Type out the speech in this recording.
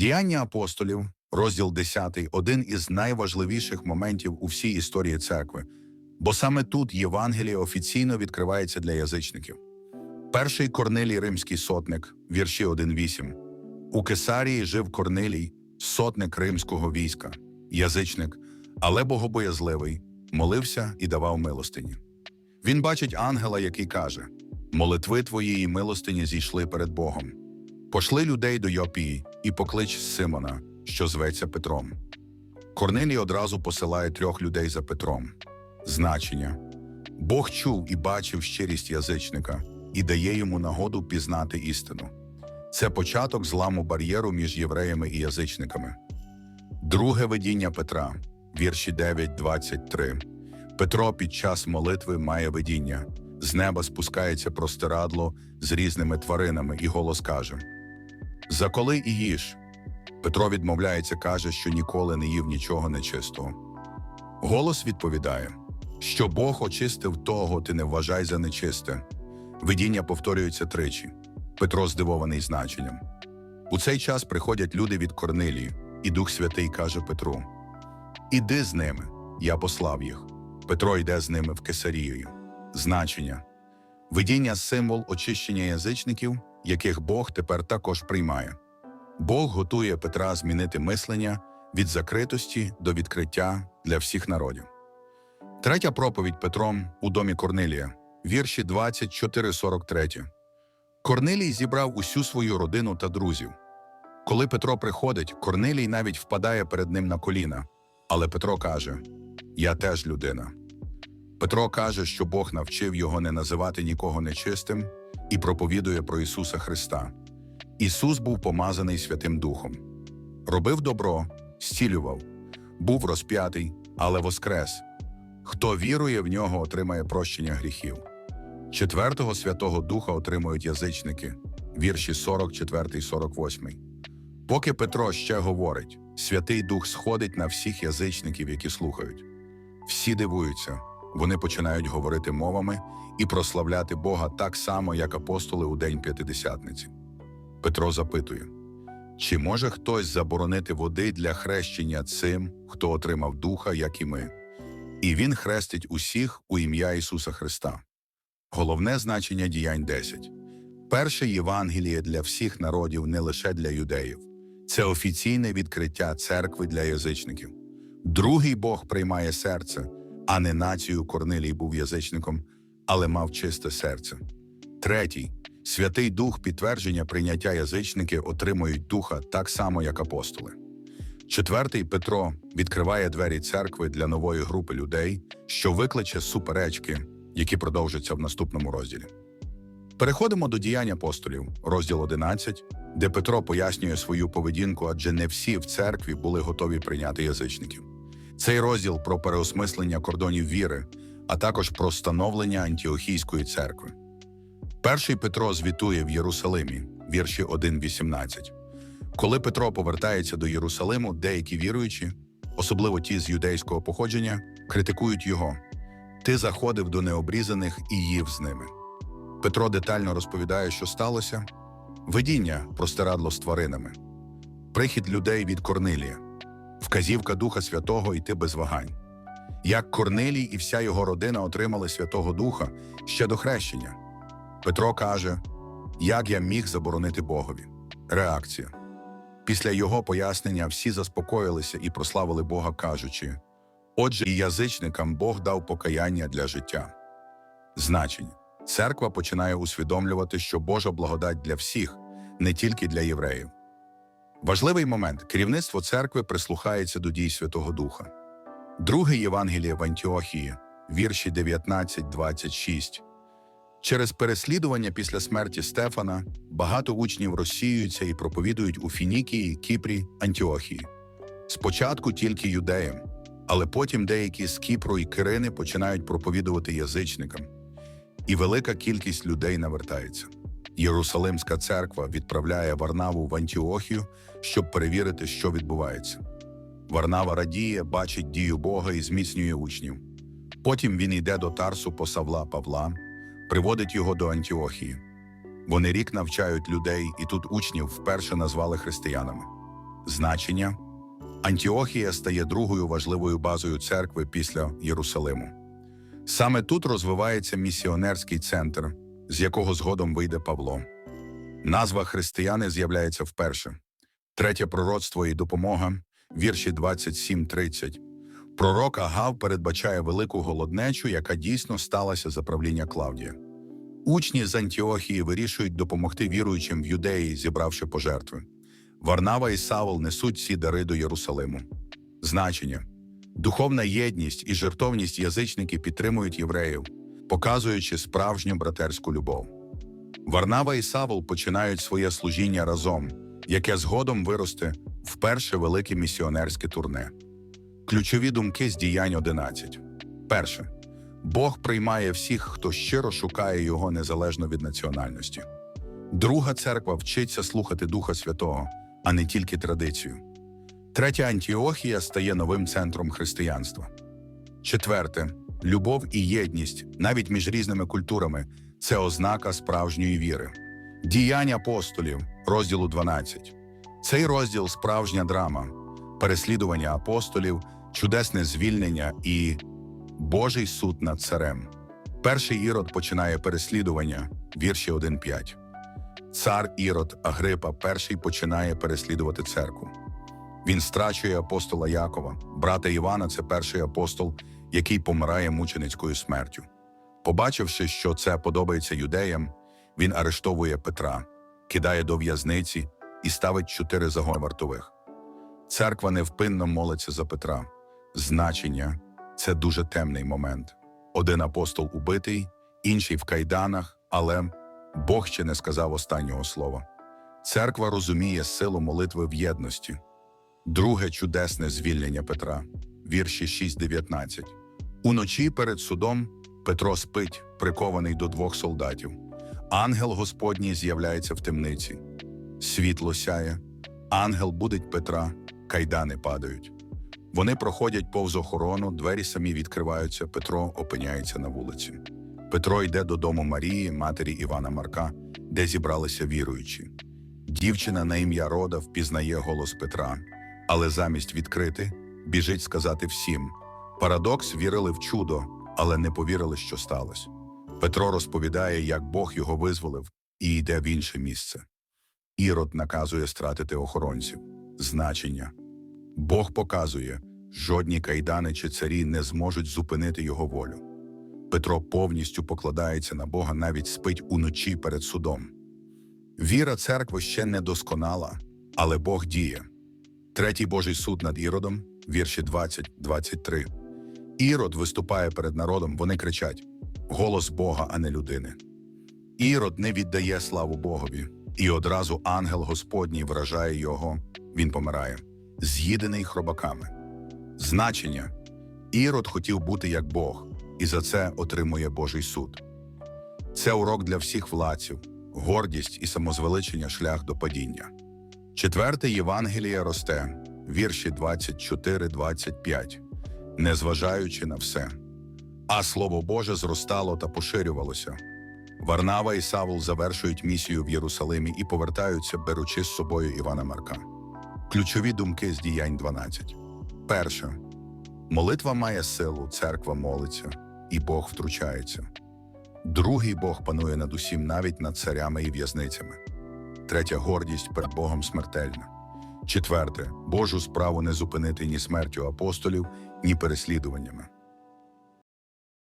Діяння апостолів, розділ 10, один із найважливіших моментів у всій історії церкви, бо саме тут Євангеліє офіційно відкривається для язичників. Перший Корнилій римський сотник, вірші 1.8. У Кесарії жив Корнилій, сотник римського війська, язичник, але богобоязливий, молився і давав милостині. Він бачить ангела, який каже: Молитви твої і милостині зійшли перед Богом. Пошли людей до Йопії і поклич Симона, що зветься Петром. Корнилій одразу посилає трьох людей за Петром. Значення Бог чув і бачив щирість язичника і дає йому нагоду пізнати істину. Це початок зламу бар'єру між євреями і язичниками. Друге видіння Петра, вірші 9.23. Петро під час молитви має видіння. З неба спускається простирадло з різними тваринами, і голос каже: Заколи і їж. Петро відмовляється, каже, що ніколи не їв нічого нечистого. Голос відповідає, що Бог очистив того, ти не вважай за нечисте. Видіння повторюється тричі. Петро здивований значенням. У цей час приходять люди від Корнилії, і Дух Святий каже Петру: Іди з ними, я послав їх. Петро йде з ними в Кесарію. Значення видіння символ очищення язичників, яких Бог тепер також приймає. Бог готує Петра змінити мислення від закритості до відкриття для всіх народів. Третя проповідь Петром у домі Корнилія, вірші 24-43. Корнилій зібрав усю свою родину та друзів. Коли Петро приходить, Корнилій навіть впадає перед ним на коліна. Але Петро каже: Я теж людина. Петро каже, що Бог навчив його не називати нікого нечистим і проповідує про Ісуса Христа. Ісус був помазаний Святим Духом, робив добро, зцілював, був розп'ятий, але воскрес. Хто вірує в нього, отримає прощення гріхів. Четвертого Святого Духа отримують язичники, вірші 44 48. Поки Петро ще говорить, Святий Дух сходить на всіх язичників, які слухають. Всі дивуються, вони починають говорити мовами і прославляти Бога так само, як апостоли у День П'ятидесятниці. Петро запитує: чи може хтось заборонити води для хрещення цим, хто отримав духа, як і ми? І він хрестить усіх у ім'я Ісуса Христа. Головне значення діянь 10. Перше Євангеліє для всіх народів не лише для юдеїв. Це офіційне відкриття церкви для язичників. Другий Бог приймає серце, а не націю Корнилій був язичником, але мав чисте серце. Третій Святий Дух підтвердження прийняття язичники отримують духа так само, як апостоли. Четвертий Петро відкриває двері церкви для нової групи людей, що викличе суперечки, які продовжаться в наступному розділі. Переходимо до діянь апостолів, розділ 11, де Петро пояснює свою поведінку, адже не всі в церкві були готові прийняти язичників. Цей розділ про переосмислення кордонів віри, а також про становлення Антіохійської церкви. Перший Петро звітує в Єрусалимі, вірші 1.18. Коли Петро повертається до Єрусалиму, деякі віруючі, особливо ті з юдейського походження, критикують його. Ти заходив до необрізаних і їв з ними. Петро детально розповідає, що сталося: видіння простирадло з тваринами, прихід людей від Корнилія, вказівка Духа Святого йти без вагань. Як Корнилій і вся його родина отримали Святого Духа ще до хрещення. Петро каже: Як я міг заборонити Богові? Реакція. Після його пояснення всі заспокоїлися і прославили Бога, кажучи: Отже, і язичникам Бог дав покаяння для життя. Значення. Церква починає усвідомлювати, що Божа благодать для всіх, не тільки для євреїв. Важливий момент керівництво церкви прислухається до дій Святого Духа. Друге Євангеліє в Антіохії, вірші 19-26. Через переслідування після смерті Стефана багато учнів розсіюються і проповідують у Фінікії, Кіпрі, Антіохії. Спочатку тільки юдеям, але потім деякі з Кіпру і Кирини починають проповідувати язичникам. І велика кількість людей навертається. Єрусалимська церква відправляє Варнаву в Антіохію, щоб перевірити, що відбувається. Варнава радіє, бачить дію Бога і зміцнює учнів. Потім він йде до Тарсу по Савла Павла, приводить його до Антіохії. Вони рік навчають людей, і тут учнів вперше назвали християнами. Значення Антіохія стає другою важливою базою церкви після Єрусалиму. Саме тут розвивається місіонерський центр, з якого згодом вийде Павло. Назва християни з'являється вперше. Третє пророцтво і допомога, вірші 27-30. Пророк Агав передбачає велику голоднечу, яка дійсно сталася за правління Клавдія. Учні з Антіохії вирішують допомогти віруючим в юдеї, зібравши пожертви. Варнава і Савол несуть ці дари до Єрусалиму. Значення духовна єдність і жертовність язичники підтримують євреїв, показуючи справжню братерську любов. Варнава і Савол починають своє служіння разом, яке згодом виросте в перше велике місіонерське турне. Ключові думки з діянь 11. Перше. Бог приймає всіх, хто щиро шукає його незалежно від національності. Друга церква вчиться слухати Духа Святого, а не тільки традицію. Третя Антіохія стає новим центром християнства. Четверте любов і єдність, навіть між різними культурами, це ознака справжньої віри. Діяння апостолів, розділу 12. Цей розділ справжня драма, переслідування апостолів, чудесне звільнення і Божий суд над царем. Перший ірод починає переслідування, вірші 1.5. Цар Ірод Агрипа перший починає переслідувати церкву. Він страчує апостола Якова, брата Івана це перший апостол, який помирає мученицькою смертю. Побачивши, що це подобається юдеям, він арештовує Петра, кидає до в'язниці і ставить чотири загони вартових. Церква невпинно молиться за Петра. Значення це дуже темний момент. Один апостол убитий, інший в кайданах, але Бог ще не сказав останнього слова. Церква розуміє силу молитви в єдності. Друге чудесне звільнення Петра, вірші 6-19. Уночі перед судом Петро спить, прикований до двох солдатів. Ангел Господній з'являється в темниці. Світло сяє, ангел будить Петра, кайдани падають. Вони проходять повз охорону, двері самі відкриваються, Петро опиняється на вулиці. Петро йде додому Марії, матері Івана Марка, де зібралися віруючі. Дівчина на ім'я Рода впізнає голос Петра, але замість відкрити біжить сказати всім. Парадокс вірили в чудо, але не повірили, що сталося. Петро розповідає, як Бог його визволив і йде в інше місце. Ірод наказує стратити охоронців. Значення. Бог показує, жодні кайдани чи царі не зможуть зупинити його волю. Петро повністю покладається на Бога, навіть спить уночі перед судом. Віра церкви ще не досконала, але Бог діє. Третій Божий суд над Іродом, вірші 20-23. Ірод виступає перед народом, вони кричать: голос Бога, а не людини. Ірод не віддає славу Богові, і одразу ангел Господній вражає його, він помирає, з'їдений хробаками. Значення Ірод хотів бути як Бог, і за це отримує Божий суд. Це урок для всіх владців, гордість і самозвеличення шлях до падіння. Четверте Євангеліє росте, вірші 24-25, незважаючи на все. А Слово Боже зростало та поширювалося. Варнава і Савул завершують місію в Єрусалимі і повертаються, беручи з собою Івана Марка. Ключові думки з діянь 12. Перше. Молитва має силу, церква молиться, і Бог втручається. Другий Бог панує над усім, навіть над царями і в'язницями. Третя гордість перед Богом смертельна. Четверте Божу справу не зупинити ні смертю апостолів, ні переслідуваннями.